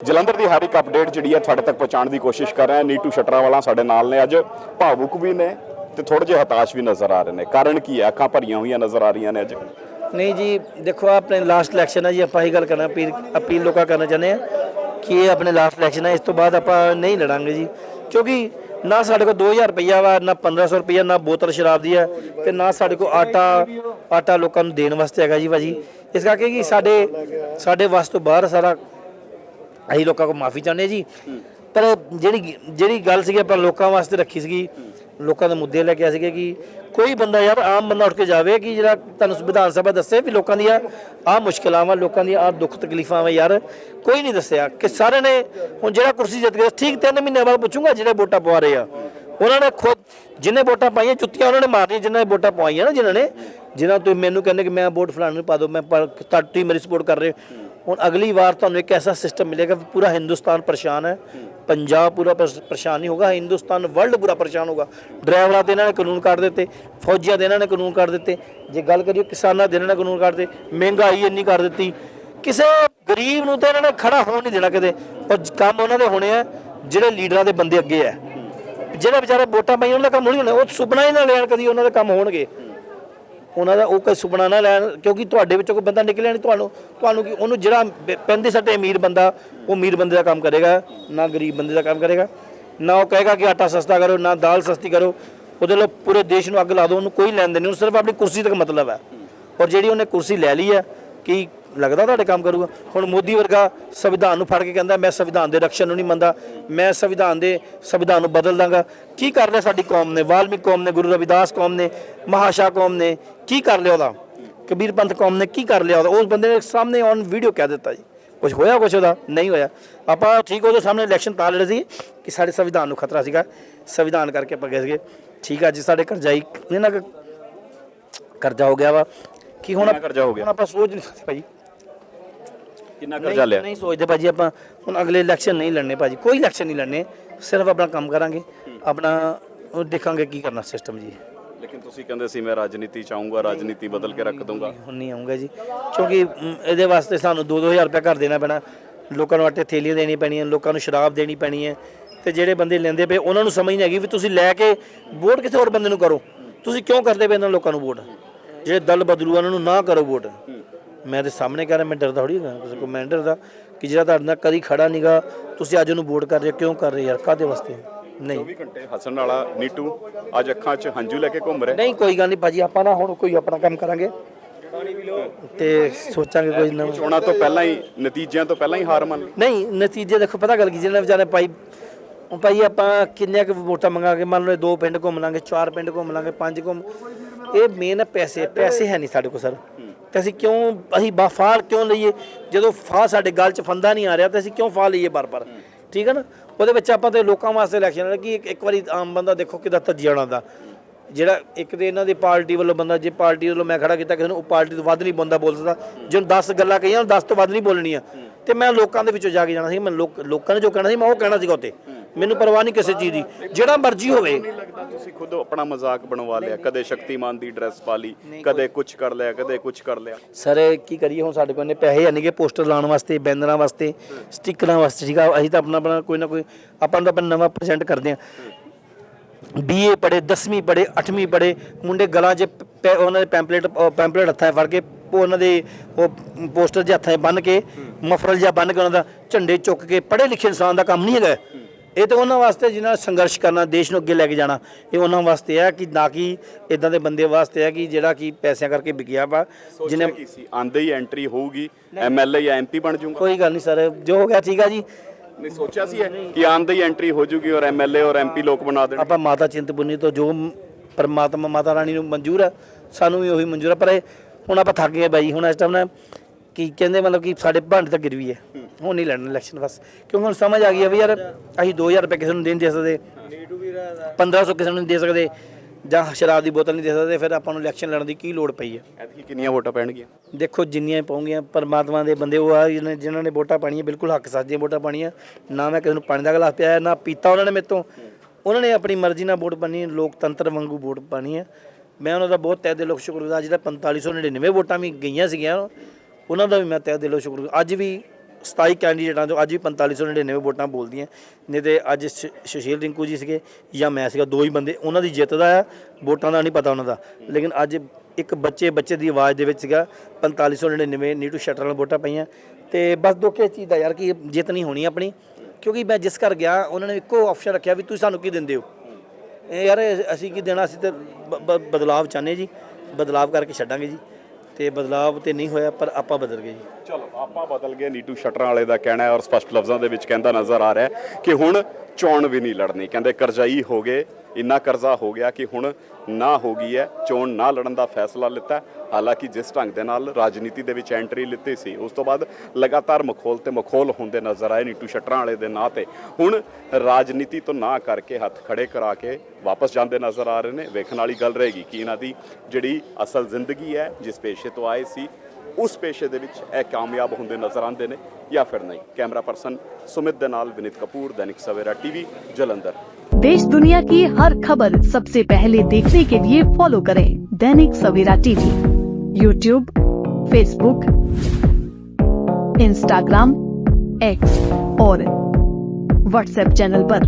ਜਲੰਧਰ ਦੀ ਹਰ ਇੱਕ ਅਪਡੇਟ ਜਿਹੜੀ ਹੈ ਤੁਹਾਡੇ ਤੱਕ ਪਹੁੰਚਾਉਣ ਦੀ ਕੋਸ਼ਿਸ਼ ਕਰ ਰਹੇ। ਨੀਟੂ ਸ਼ਟਰਾ ਵਾਲਾ ਸਾਡੇ ਨਾਲ ਨੇ ਅੱਜ। ਭਾਵੁਕ ਵੀ ਨੇ ਤੇ ਥੋੜੇ ਜਿਹੇ ਹਤਾਸ਼ ਵੀ ਨਜ਼ਰ ਆ ਰਹੇ ਨੇ। ਕਾਰਨ ਕੀ ਹੈ? ਅੱਖਾਂ ਭਰੀਆਂ ਹੋਈਆਂ ਨਜ਼ਰ ਆ ਰਹੀਆਂ ਨੇ ਅੱਜ। ਨਹੀਂ ਜੀ, ਦੇਖੋ ਆਪਣੇ ਲਾਸਟ ਇਲੈਕਸ਼ਨ ਹੈ ਜੀ। ਆਪਾਂ ਇਹ ਗੱਲ ਕਰਨਾ, ਅਪੀਲ ਅਪੀਲ ਲੋਕਾਂ ਕਰਨਾ ਚਾਹੁੰਦੇ ਆ ਕਿ ਇਹ ਆਪਣੇ ਲਾਸਟ ਇਲੈਕਸ਼ਨ ਹੈ ਇਸ ਤੋਂ ਬਾਅਦ ਆਪਾਂ ਨਹੀਂ ਲੜਾਂਗੇ ਜੀ। ਕਿਉਂਕਿ ਨਾ ਸਾਡੇ ਕੋਲ 2000 ਰੁਪਈਆ ਵਾ, ਨਾ 1500 ਰੁਪਈਆ, ਨਾ ਬੋਤਲ ਸ਼ਰਾਬ ਦੀ ਹੈ ਤੇ ਨਾ ਸਾਡੇ ਕੋਲ ਆਟਾ ਆਟਾ ਲੋਕਾਂ ਨੂੰ ਦੇਣ ਵਾਸਤੇ ਹੈਗਾ ਜੀ ਭਾਜੀ। ਇਸ ਕਰਕੇ ਕਿ ਸਾਡੇ ਸਾਡੇ ਵਾਸਤੇ ਬਾਹਰ ਸਾਰਾ ਅਸੀਂ ਲੋਕਾਂ ਕੋਲ ਮਾਫੀ ਚਾਹੁੰਦੇ ਹਾਂ ਜੀ। ਪਰ ਜਿਹੜੀ ਜਿਹੜੀ ਗੱਲ ਸੀਗੀ ਆਪਾਂ ਲੋਕਾਂ ਵਾਸਤੇ ਰੱਖੀ ਸੀਗੀ, ਲੋਕਾਂ ਦੇ ਮੁੱਦੇ ਲੈ ਕੇ ਆ ਸੀਗੇ ਕਿ ਕੋਈ ਬੰਦਾ ਯਾਰ ਆਮ ਬੰਦਾ ਉੱਠ ਕੇ ਜਾਵੇ ਕਿ ਜਿਹੜਾ ਤੁਹਾਨੂੰ ਵਿਧਾਨ ਸਭਾ ਦੱਸੇ ਵੀ ਲੋਕਾਂ ਦੀਆਂ ਆ ਮੁਸ਼ਕਲਾਂ ਵਾ ਲੋਕਾਂ ਦੀਆਂ ਆ ਦੁੱਖ ਤਕਲੀਫਾਂ ਵਾ ਯਾਰ, ਕੋਈ ਨਹੀਂ ਦੱਸਿਆ। ਕਿ ਸਾਰੇ ਨੇ ਹੁਣ ਜਿਹੜਾ ਕੁਰਸੀ ਜਿੱਤ ਗਿਆ, ਠੀਕ 3 ਮਹੀਨੇ ਬਾਅਦ ਪੁੱਛੂੰਗਾ ਜਿਹੜੇ ਵੋਟਾਂ ਪਵਾ ਰਹੇ ਆ। ਉਹਨਾਂ ਨੇ ਖੁਦ ਜਿੰਨੇ ਵੋਟਾਂ ਪਾਈਆਂ ਜੁੱਤੀਆਂ ਉਹਨਾਂ ਨੇ ਮਾਰਨੀਆਂ ਜਿਨ੍ਹਾਂ ਨੇ ਵੋਟਾਂ ਪਵਾਈਆਂ ਨਾ, ਜਿਨ੍ਹਾਂ ਨੇ, ਜਿਨ੍ਹਾਂ ਤੋਂ ਮੈਨੂੰ ਕਹਿੰਦੇ ਕਿ ਮੈਂ ਵੋਟ ਫਲਾਣੇ ਨੂੰ ਪਾ ਦਿਓ, ਮੈਂ ਤੁਹਾਡੀ ਮੇਰੀ ਸਪੋਰਟ ਕਰ ਰਹੇ। ਹੁਣ ਅਗਲੀ ਵਾਰ ਤੁਹਾਨੂੰ ਇੱਕ ਐਸਾ ਸਿਸਟਮ ਮਿਲੇਗਾ ਕਿ ਪੂਰਾ ਹਿੰਦੁਸਤਾਨ ਪਰੇਸ਼ਾਨ ਹੈ। ਪੰਜਾਬ ਪੂਰਾ ਪਰੇਸ਼ਾਨ ਨਹੀਂ ਹੋਗਾ, ਹਿੰਦੁਸਤਾਨ ਵਰਲਡ ਪੂਰਾ ਪਰੇਸ਼ਾਨ ਹੋਗਾ। ਡਰਾਈਵਰਾਂ ਦੇ ਇਹਨਾਂ ਨੇ ਕਾਨੂੰਨ ਕੱਢ ਦਿੱਤੇ, ਫੌਜੀਆਂ ਦੇ ਇਹਨਾਂ ਨੇ ਕਾਨੂੰਨ ਕੱਢ ਦਿੱਤੇ। ਜੇ ਗੱਲ ਕਰੀਏ ਕਿਸਾਨਾਂ ਦੇ ਇਹਨਾਂ ਨੇ ਕਾਨੂੰਨ ਕੱਢ ਦਿੱਤੇ, ਮਹਿੰਗਾਈ ਇੰਨੀ ਕਰ ਦਿੱਤੀ। ਕਿਸੇ ਗਰੀਬ ਨੂੰ ਤਾਂ ਇਹਨਾਂ ਨੇ ਖੜਾ ਹੋਣ ਨਹੀਂ ਦੇਣਾ ਕਦੇ ਉਹ ਕੰਮ ਉਹਨਾਂ ਦੇ ਹੋਣੇ ਆ, ਜਿਹੜੇ ਲੀਡਰਾਂ ਦੇ ਬੰਦੇ ਅੱਗੇ ਆ। ਜਿਹੜੇ ਵਿਚਾਰੇ ਵੋਟਾਂ ਪਾਈਆਂ, ਉਹਨਾਂ ਦਾ ਕੰਮ ਹੋਣੀ ਹੋਣਾ, ਉਹ ਸੁਪਨਾ ਹੀ ਨਾ ਲੈਣ ਕਦੀ ਉਹਨਾਂ ਦੇ ਕੰਮ ਹੋਣਗੇ। ਉਹਨਾਂ ਦਾ ਉਹ ਕੋਈ ਸੁਪਨਾ ਨਾ ਲੈਣ, ਕਿਉਂਕਿ ਤੁਹਾਡੇ ਵਿੱਚੋਂ ਕੋਈ ਬੰਦਾ ਨਿਕਲਿਆ ਨਹੀਂ ਤੁਹਾਨੂੰ। ਤੁਹਾਨੂੰ ਕਿ ਉਹਨੂੰ ਜਿਹੜਾ ਪ- ਪੈਂਦੇ ਸੱਟੇ ਅਮੀਰ ਬੰਦਾ, ਉਹ ਅਮੀਰ ਬੰਦੇ ਦਾ ਕੰਮ ਕਰੇਗਾ, ਨਾ ਗਰੀਬ ਬੰਦੇ ਦਾ ਕੰਮ ਕਰੇਗਾ। ਨਾ ਉਹ ਕਹੇਗਾ ਕਿ ਆਟਾ ਸਸਤਾ ਕਰੋ, ਨਾ ਦਾਲ ਸਸਤੀ ਕਰੋ। ਉਹਦੇ ਲਈ ਪੂਰੇ ਦੇਸ਼ ਨੂੰ ਅੱਗ ਲਾ ਦਿਓ, ਉਹਨੂੰ ਕੋਈ ਲੈਣ ਦੇਣ ਨਹੀਂ, ਉਹਨੂੰ ਸਿਰਫ ਆਪਣੀ ਕੁਰਸੀ ਤੱਕ ਮਤਲਬ ਹੈ। ਔਰ ਜਿਹੜੀ ਉਹਨੇ ਕੁਰਸੀ ਲੈ ਲਈ ਹੈ, ਕਿ ਲੱਗਦਾ ਤੁਹਾਡੇ ਕੰਮ ਕਰੂਗਾ? ਹੁਣ ਮੋਦੀ ਵਰਗਾ ਸੰਵਿਧਾਨ ਨੂੰ ਫੜ ਕੇ ਕਹਿੰਦਾ ਮੈਂ ਸੰਵਿਧਾਨ ਦੇ ਰਕਸ਼ਨ ਨੂੰ ਨਹੀਂ ਮੰਨਦਾ ਮੈਂ ਸੰਵਿਧਾਨ ਦੇ ਸੰਵਿਧਾਨ ਨੂੰ ਬਦਲ ਦਾਂਗਾ। ਕੀ ਕਰ ਲਿਆ ਸਾਡੀ ਕੌਮ ਨੇ? ਵਾਲਮੀਕ ਕੌਮ ਨੇ ਗੁਰੂ ਰਵਿਦਾਸ ਕੌਮ ਨੇ ਮਹਾਸ਼ਾ ਕੌਮ ਨੇ ਕੀ ਕਰ ਲਿਆ ਉਹਦਾ? ਕਬੀਰ ਪੰਥ ਕੌਮ ਨੇ ਕੀ ਕਰ ਲਿਆ ਉਹਦਾ? ਉਸ ਬੰਦੇ ਨੇ ਸਾਹਮਣੇ ਔਨ ਵੀਡੀਓ ਕਹਿ ਦਿੱਤਾ ਜੀ। ਕੁਝ ਹੋਇਆ ਕੁਝ ਉਹਦਾ? ਨਹੀਂ ਹੋਇਆ। ਆਪਾਂ ਠੀਕ ਉਹਦੇ ਸਾਹਮਣੇ ਇਲੈਕਸ਼ਨ ਤਾਂ ਲੜੇ ਸੀ ਕਿ ਸਾਡੇ ਸੰਵਿਧਾਨ ਨੂੰ ਖਤਰਾ ਸੀਗਾ। ਸੰਵਿਧਾਨ ਕਰਕੇ ਆਪਾਂ ਗਏ ਸੀਗੇ। ਠੀਕ ਆ ਜੀ ਸਾਡੇ ਕਰਜ਼ਾਈ ਇਹਨਾਂ ਕਰਜ਼ਾ ਹੋ ਗਿਆ ਵਾ। ਕਿ ਹੁਣ ਕਰਜ਼ਾ ਹੋ ਗਿਆ? ਹੁਣ ਆਪਾਂ ਸੋਚ ਨਹੀਂ ਸਕਦੇ ਭਾਜੀ ਕਿੰਨਾ ਕਰਜ਼ਾ ਲਿਆ? ਨਹੀਂ ਸੋਚਦੇ ਭਾਜੀ ਆਪਾਂ। ਹੁਣ ਅਗਲੇ ਇਲੈਕਸ਼ਨ ਨਹੀਂ ਲੜਨੇ ਭਾਜੀ। ਕੋਈ ਇਲੈਕਸ਼ਨ ਨਹੀਂ ਲੜਨੇ। ਸਿਰਫ ਆਪਣਾ ਕੰਮ ਕਰਾਂਗੇ। ਆਪਣਾ ਉਹ ਦੇਖਾਂਗੇ ਕੀ ਕਰਨਾ ਸਿਸਟਮ ਜੀ। ਲੇਕਿਨ ਤੁਸੀਂ ਕਹਿੰਦੇ ਸੀ ਮੈਂ ਰਾਜਨੀਤੀ ਚਾਹੂੰਗਾ ਰਾਜਨੀਤੀ ਬਦਲ ਕੇ ਰੱਖ ਦੂੰਗਾ ਹੁਣ ਨਹੀਂ ਆਉਂਗਾ ਜੀ। ਕਿਉਂਕਿ ਮ, ਇਹਦੇ ਵਾਸਤੇ ਸਾਨੂੰ 2-2000 ਰੁਪਏ ਘਰ ਦੇਣਾ ਪੈਣਾ। ਲੋਕਾਂ ਨੂੰ ਆਟੇ ਥੇਲੀਆਂ ਦੇਣੀ ਪੈਣੀਆਂ ਲੋਕਾਂ ਨੂੰ ਸ਼ਰਾਬ ਦੇਣੀ ਪੈਣੀ ਹੈ। ਤੇ ਜਿਹੜੇ ਬੰਦੇ ਲੈਂਦੇ ਪਏ ਉਹਨਾਂ ਨੂੰ ਸਮਝ ਨਹੀਂ ਹੈਗੀ ਵੀ ਤੁਸੀਂ ਲੈ ਕੇ ਵੋਟ ਕਿਸੇ ਹੋਰ ਬੰਦੇ ਨੂੰ ਕਰੋ। ਤੁਸੀਂ ਕਿਉਂ ਕਰਦੇ ਪਏ ਇਹਨਾਂ ਲੋਕਾਂ ਨੂੰ ਵੋਟ? ਜਿਹੜੇ ਦਲ ਬਦਲੂ ਉਹਨਾਂ ਨੂੰ ਨਾ ਕਰੋ ਵੋਟ। ਮੈਂ ਤੇ ਸਾਹਮਣੇ ਕਹਿ ਰਿਹਾ ਮੈਂ ਡਰਦਾ ਥੋੜੀ ਹਾਂ ਕਿਸੇ ਕੋ ਮੈਂ ਡਰਦਾ ਕਿ ਜਿਹੜਾ ਤੁਹਾਡੇ ਨਾਲ ਕਦੀ ਖੜਾ ਨਹੀਂਗਾ ਤੁਸੀਂ ਅੱਜ ਉਹਨੂੰ ਵੋਟ ਕਰ ਰਹੇ ਹੋ, ਕਿਉਂ ਕਰ ਰਹੇ ਯਾਰ ਕਾਦੇ ਵਾਸਤੇ? ਨਹੀਂ। 24 ਘੰਟੇ ਹੱਸਣ ਵਾਲਾ ਨੀਟੂ ਅੱਜ ਅੱਖਾਂ 'ਚ ਹੰਝੂ ਲੈ ਕੇ ਘੁੰਮ ਰਿਹਾ। ਨਹੀਂ ਕੋਈ ਗੱਲ ਨਹੀਂ ਭਾਜੀ ਆਪਾਂ ਨਾ ਹੁਣ ਕੋਈ ਆਪਣਾ ਕੰਮ ਕਰਾਂਗੇ। ਤੇ ਸੋਚਾਂਗੇ ਕੋਈ ਨਵਾਂ। ਚੋਣਾਂ ਤੋਂ ਪਹਿਲਾਂ ਹੀ ਨਤੀਜਿਆਂ ਤੋਂ ਪਹਿਲਾਂ ਹੀ ਹਾਰ ਮੰਨ ਲਈ। ਨਹੀਂ ਨਤੀਜੇ ਦੇਖੋ ਪਤਾ ਗੱਲ ਕੀ ਜਿਹਨਾਂ ਵਿਚਾਰੇ ਭਾਈ ਉਹ ਭਾਈ ਆਪਾਂ ਕਿੰਨੇ ਕੁ ਵੋਟਾਂ ਮੰਗਾਂਗੇ ਮੰਨ ਲਓ ਇਹ ਦੋ ਪਿੰਡ ਘੁੰਮ ਲਾਂਗੇ ਚਾਰ ਪਿੰਡ ਘੁੰਮ ਲਾਂਗੇ ਪੰਜ ਘੁੰਮ ਇਹ ਮੇਨ ਪੈਸੇ ਪੈਸੇ ਹੈ ਨਹੀਂ ਸਾਡੇ ਕੋਲ ਸਰ। ਤੇ ਅਸੀਂ ਕਿਉਂ, ਅਸੀਂ ਬਾਫਾਲ ਕਿਉਂ ਲਈਏ? ਜਦੋਂ ਫਾਹ ਸਾਡੇ ਗੱਲ 'ਚ ਫੰਦਾ ਨਹੀਂ ਆ ਰਿਹਾ, ਤੇ ਅਸੀਂ ਕਿਉਂ ਫਾਹ ਲਈਏ ਬਾਰ-ਬਾਰ? ਠੀਕ ਹੈ ਨਾ? ਉਹਦੇ ਵਿੱਚ ਆਪਾਂ ਤੇ ਲੋਕਾਂ ਵਾਸਤੇ ਇਲੈਕਸ਼ਨ ਕਿ ਇੱਕ ਵਾਰੀ ਆਮ ਬੰਦਾ ਦੇਖੋ ਕਿਦਾਂ ਧੱਜਿਆ ਦਾ। ਜਿਹੜਾ ਇੱਕ ਦੇ ਇਹਨਾਂ ਦੀ ਪਾਰਟੀ ਵੱਲੋਂ ਬੰਦਾ, ਜੇ ਪਾਰਟੀ ਵੱਲੋਂ ਮੈਂ ਖੜਾ ਕੀਤਾ, ਕਿਸੇ ਨੂੰ ਉਹ ਪਾਰਟੀ ਤੋਂ ਵੱਧ ਨਹੀਂ ਬੰਦਾ ਬੋਲ ਸਕਦਾ। ਜੇ 10 ਗੱਲਾਂ ਕਹੀਆਂ 10 ਤੋਂ ਵੱਧ ਨਹੀਂ ਬੋਲਣੀਆਂ। ਤੇ ਮੈਂ ਲੋਕਾਂ ਦੇ ਵਿੱਚੋਂ ਜਾ ਕੇ ਜਾਣਾ ਸੀ, ਮੈਂ ਲੋਕਾਂ ਨੇ ਜੋ ਕਹਿਣਾ ਸੀ, ਮੈਂ ਉਹ ਕਹਿਣਾ ਸੀਗਾ ਉੱਤੇ। ਮੈਨੂੰ ਪਰਵਾਹ ਨਹੀਂ ਕਿਸੇ ਚੀਜ਼ ਦੀ। ਜਿਹੜਾ ਮਰਜ਼ੀ ਹੋਵੇ। ਲੱਗਦਾ ਤੁਸੀਂ ਖੁਦ ਆਪਣਾ ਮਜ਼ਾਕ ਬਣਵਾ ਲਿਆ ਕਦੇ ਸ਼ਕਤੀਮਾਨ ਦੀ ਡਰੈਸ ਪਾ ਲਈ ਕਦੇ ਕੁਝ ਕਰ ਲਿਆ ਕਦੇ ਕੁਝ ਕਰ ਲਿਆ। ਸਰ ਕੀ ਕਰੀਏ ਹੁਣ ਸਾਡੇ ਕੋਲ ਨੇ ਪੈਸੇ ਹੈ ਨਹੀਂਗੇ ਪੋਸਟਰ ਲਾਉਣ ਵਾਸਤੇ ਬੈਨਰਾਂ ਵਾਸਤੇ ਸਟickਰਾਂ ਵਾਸਤੇ ਸੀਗਾ ਅਸੀਂ ਤਾਂ ਆਪਣਾ ਆਪਣਾ ਕੋਈ ਨਾ ਕੋਈ ਆਪਾਂ ਨੂੰ ਤਾਂ ਆਪਣਾ ਨਵਾਂ ਪ੍ਰੈਜ਼ੈਂਟ ਕਰਦੇ ਆ ਬੀਏ ਪੜੇ 10ਵੀਂ ਪੜੇ 8ਵੀਂ ਪੜੇ ਮੁੰਡੇ ਗਲਾਂ 'ਚ ਪੈ- ਉਹਨਾਂ ਦੇ ਪੈਂਪਲੇਟ ਪੈਂਪਲੇਟ ਹੱਥਾਂ 'ਚ ਫੜ ਕੇ ਉਹ ਉਹਨਾਂ ਦੇ ਉਹ ਪੋਸਟਰ ਜਿਹੇ ਹੱਥਾਂ 'ਚ ਬੰਨ ਕੇ ਮਫਰਲ ਜਿਹਾ ਬੰਨ ਕੇ ਉਹਨਾਂ ਦਾ ਝੰਡੇ ਚੁੱਕ ਕੇ ਪੜੇ ਲਿਖੇ ਇਨਸਾਨ ਦਾ ਕੰਮ ਨਹੀਂ ਹੈਗਾ। ਇਹ ਤਾਂ ਉਹਨਾਂ ਵਾਸਤੇ ਜਿਨ੍ਹਾਂ ਨੇ ਸੰਘਰਸ਼ ਕਰਨਾ ਦੇਸ਼ ਨੂੰ ਅੱਗੇ ਲੈ ਕੇ ਜਾਣਾ ਇਹ ਉਹਨਾਂ ਵਾਸਤੇ ਹੈ ਕਿ ਨਾ ਕਿ ਇਦਾਂ ਦੇ ਬੰਦੇ ਵਾਸਤੇ ਹੈ ਕਿ ਜਿਹੜਾ ਕਿ ਪੈਸਿਆਂ ਕਰਕੇ ਵਿਕਿਆ ਵਾ ਜਿਹਨੇ ਜਿਹਨੇ ਕੀ ਸੀ? ਆਂਦੇ ਹੀ ਐਂਟਰੀ ਹੋਊਗੀ ਐਮਐਲਏ ਜਾਂ ਐਮਪੀ ਬਣ ਜਾਊਗਾ। ਕੋਈ ਗੱਲ ਨਹੀਂ ਸਰ ਜੋ ਹੋ ਗਿਆ ਠੀਕ ਆ ਜੀ। ਨਹੀਂ ਸੋਚਿਆ ਸੀ ਇਹ ਕਿ ਆਂਦੇ ਹੀ ਐਂਟਰੀ ਹੋ ਜੂਗੀ ਔਰ ਐਮਐਲਏ ਔਰ ਐਮਪੀ ਲੋਕ ਬਣਾ ਦੇਣ ਆਪਾਂ ਮਾਤਾ ਚਿੰਤਪੁਰਨੀ ਤੋਂ ਜੋ ਪਰਮਾਤਮਾ ਮਾਤਾ ਰਾਣੀ ਨੂੰ ਮਨਜ਼ੂਰ ਹੈ ਸਾਨੂੰ ਵੀ ਉਹੀ ਮਨਜ਼ੂਰ ਹੈ ਪਰ ਇਹ ਹੁਣ ਆਪਾਂ ਥੱਕ ਗਏ ਬਾਈ ਹੁਣ ਇਸ ਟਾਈਮ ਨਾ ਕੀ ਕਹਿੰਦੇ ਮਤਲਬ ਕਿ ਸਾਡੇ ਭਾਂਡੇ ਤੱਕ ਗਿਰਵੀ ਹੈ ਹੁਣ ਨਹੀਂ ਲੜਨਾ ਇਲੈਕਸ਼ਨ ਬਸ। ਕਿਉਂਕਿ ਹੁਣ ਸਮਝ ਆ ਗਈ ਹੈ ਵੀ ਯਾਰ ਅਸੀਂ 2000 ਰੁਪਏ ਕਿਸੇ ਨੂੰ ਨਹੀਂ ਦੇ ਸਕਦੇ। 1500 ਕਿਸੇ ਨੂੰ ਨਹੀਂ ਦੇ ਸਕਦੇ। ਜਾਂ ਸ਼ਰਾਬ ਦੀ ਬੋਤਲ ਨਹੀਂ ਦੇ ਸਕਦੇ ਫਿਰ ਆਪਾਂ ਨੂੰ ਇਲੈਕਸ਼ਨ ਲੜਨ ਦੀ ਕੀ ਲੋੜ ਪਈ ਹੈ ਐਤਕੀ ਕਿੰਨੀਆਂ ਵੋਟਾਂ ਪੈਣਗੀਆਂ? ਦੇਖੋ ਜਿੰਨੀਆਂ ਪਾਉਂਗੀਆਂ ਪਰਮਾਤਮਾ ਦੇ ਬੰਦੇ ਉਹ ਆ ਜਿਨ੍ਹਾਂ ਨੇ ਵੋਟਾਂ ਪਾਣੀਆਂ ਬਿਲਕੁਲ ਹੱਕ ਸੱਚ ਦੀਆਂ ਵੋਟਾਂ ਪਾਣੀਆਂ ਨਾ ਮੈਂ ਕਿਸੇ ਨੂੰ ਪਾਣੀ ਦਾ ਗਲਾਸ ਪਿਆਇਆ ਨਾ ਪੀਤਾ ਉਹਨਾਂ ਨੇ ਮੇਰੇ ਤੋਂ। ਉਹਨਾਂ ਨੇ ਆਪਣੀ ਮਰਜ਼ੀ ਨਾਲ ਵੋਟ ਪਾਣੀ ਲੋਕਤੰਤਰ ਵਾਂਗੂ ਵੋਟ ਪਾਣੀ ਹੈ ਮੈਂ ਉਹਨਾਂ ਦਾ ਬਹੁਤ ਤਹਿ ਦਿਲੋਂ ਸ਼ੁਕਰਗੁਜ਼ਾਰ ਜਿਹੜਾ 4599 ਵੋਟਾਂ ਵੀ ਗਈਆਂ ਸੀਗੀਆਂ। ਉਹਨਾਂ ਦਾ ਵੀ ਮੈਂ ਤਹਿ ਦਿਲੋਂ ਸ਼ੁਕਰਗੁਜ਼ਾਰ ਅੱਜ ਵੀ 27 ਕੈਂਡੀਡੇਟਾਂ ਚੋਂ ਅੱਜ ਵੀ 4599 ਵੋਟਾਂ ਬੋਲਦੀਆਂ ਨਹੀਂ ਤੇ ਅੱਜ ਸ਼- ਸੁਸ਼ੀਲ ਰਿੰਕੂ ਜੀ ਸੀਗੇ ਜਾਂ ਮੈਂ ਸੀਗਾ, ਦੋ ਹੀ ਬੰਦੇ, ਉਹਨਾਂ ਦੀ ਜਿੱਤ ਦਾ ਆ ਵੋਟਾਂ ਦਾ ਨਹੀਂ ਪਤਾ ਉਹਨਾਂ ਦਾ। ਲੇਕਿਨ ਅੱਜ ਇੱਕ ਬੱਚੇ ਬੱਚੇ ਦੀ ਆਵਾਜ਼ ਦੇ ਵਿੱਚ ਸੀਗਾ 4599 ਨੀਟੂ ਸ਼ਟਰ ਨਾਲ ਵੋਟਾਂ ਪਈਆਂ। ਤੇ ਬਸ ਦੁੱਖ ਇਸ ਚੀਜ਼ ਦਾ ਯਾਰ ਕਿ ਜਿੱਤ ਨਹੀਂ ਹੋਣੀ ਆਪਣੀ, ਕਿਉਂਕਿ ਮੈਂ ਜਿਸ ਘਰ ਗਿਆ, ਉਹਨਾਂ ਨੇ ਇੱਕੋ ਆਪਸ਼ਨ ਰੱਖਿਆ ਵੀ ਤੁਸੀਂ ਸਾਨੂੰ ਕੀ ਦਿੰਦੇ ਹੋ? ਇਹ ਯਾਰ ਇਹ ਅਸੀਂ ਕੀ ਦੇਣਾ, ਅਸੀਂ ਤੇ ਬ- ਬ- ਬਦਲਾਵ ਚਾਹੁੰਦੇ ਜੀ, ਬਦਲਾਵ ਕਰਕੇ ਛੱਡਾਂਗੇ ਜੀ। ਤੇ ਬਦਲਾਵ ਤੇ ਨਹੀਂ ਹੋਇਆ, ਪਰ ਆਪਾਂ ਬਦਲ ਗਏ ਜੀ। ਚਲੋ। ਆਪਾਂ ਬਦਲ ਗਏ ਨੀਟੂ ਸ਼ਟਰਾਂ ਵਾਲੇ ਦਾ ਕਹਿਣਾ ਹੈ ਔਰ ਸਪਸ਼ਟ ਲਫ਼ਜ਼ਾਂ ਦੇ ਵਿੱਚ ਕਹਿੰਦਾ ਨਜ਼ਰ ਆ ਰਿਹਾ ਕਿ ਹੁਣ ਚੋਣ ਵੀ ਨਹੀਂ ਲੜਨੀ। ਕਹਿੰਦੇ ਕਰਜ਼ਾਈ ਹੋ ਗਏ, ਇੰਨਾ ਕਰਜ਼ਾ ਹੋ ਗਿਆ ਕਿ ਹੁਣ ਨਾ ਹੋ ਗਈ ਹੈ, ਚੋਣ ਨਾ ਲੜਨ ਦਾ ਫੈਸਲਾ ਲਿੱਤਾ ਹਾਲਾਂਕਿ ਜਿਸ ਢੰਗ ਦੇ ਨਾਲ ਰਾਜਨੀਤੀ ਦੇ ਵਿੱਚ ਐਂਟਰੀ ਲਿੱਤੀ ਸੀ, ਉਸ ਤੋਂ ਬਾਅਦ ਲਗਾਤਾਰ ਮਖੌਲ ਤੇ ਮਖੌਲ ਹੁੰਦੇ ਨਜ਼ਰ ਆਏ ਨੀਟੂ ਸ਼ਟਰਾਂ ਵਾਲੇ ਦੇ ਨਾਂ ਤੇ। ਹੁਣ ਰਾਜਨੀਤੀ ਤੋਂ ਨਾ ਕਰਕੇ ਹੱਥ ਖੜੇ ਕਰਾ ਕੇ ਵਾਪਸ ਜਾਂਦੇ ਨਜ਼ਰ ਆ ਰਹੇ ਨੇ। ਵੇਖਣ ਵਾਲੀ ਗੱਲ ਰਹੇਗੀ ਕਿ ਇਹਨਾਂ ਦੀ ਜਿਹੜੀ ਅਸਲ ਜ਼ਿੰਦਗੀ ਹੈ, ਜਿਸ ਪੇਸ਼ੇ ਤੋਂ ਆਏ ਸੀ ਉਸ ਪੇਸ਼ੇ ਦੇ ਵਿੱਚ ਇਹ ਕਾਮਯਾਬ ਹੁੰਦੇ ਨਜ਼ਰ ਆਉਂਦੇ ਨੇ ਜਾਂ ਫਿਰ ਨਹੀਂ ਕੈਮਰਾ ਪਰਸਨ ਸੁਮਿਤ ਦੇ ਨਾਲ ਵਿਨੀਤ ਕਪੂਰ ਦੈਨਿਕ ਸਵੇਰਾ ਟੀਵੀ ਜਲੰਧਰ देश दुनिया की हर खबर सबसे पहले देखने के लिए फॉलो करें Dainik Savera TV YouTube Facebook Instagram X और व्हाट्सएप चैनल पर।